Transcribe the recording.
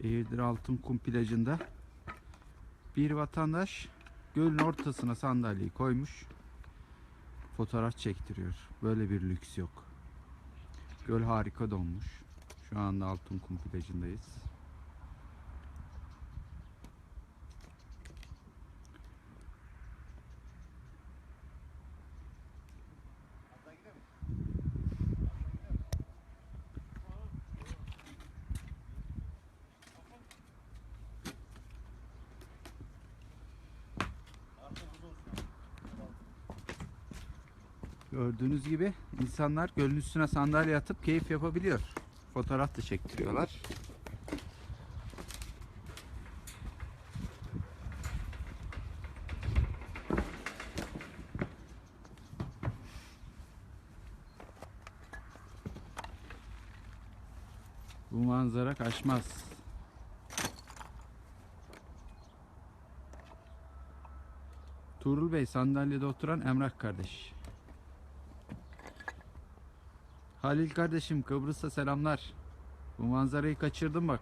Eğirdir Altın Kum plajında bir vatandaş gölün ortasına sandalyeyi koymuş. Fotoğraf çektiriyor. Böyle bir lüks yok. Göl harika donmuş. Şu anda Altın Kum plajındayız. Gördüğünüz gibi insanlar gölün üstüne sandalye atıp keyif yapabiliyor. Fotoğraf da çektiriyorlar. Bu manzara kaçmaz. Tuğrul Bey sandalyede oturan Emrah kardeş. Halil kardeşim Kıbrıs'a selamlar. Bu manzarayı kaçırdım bak.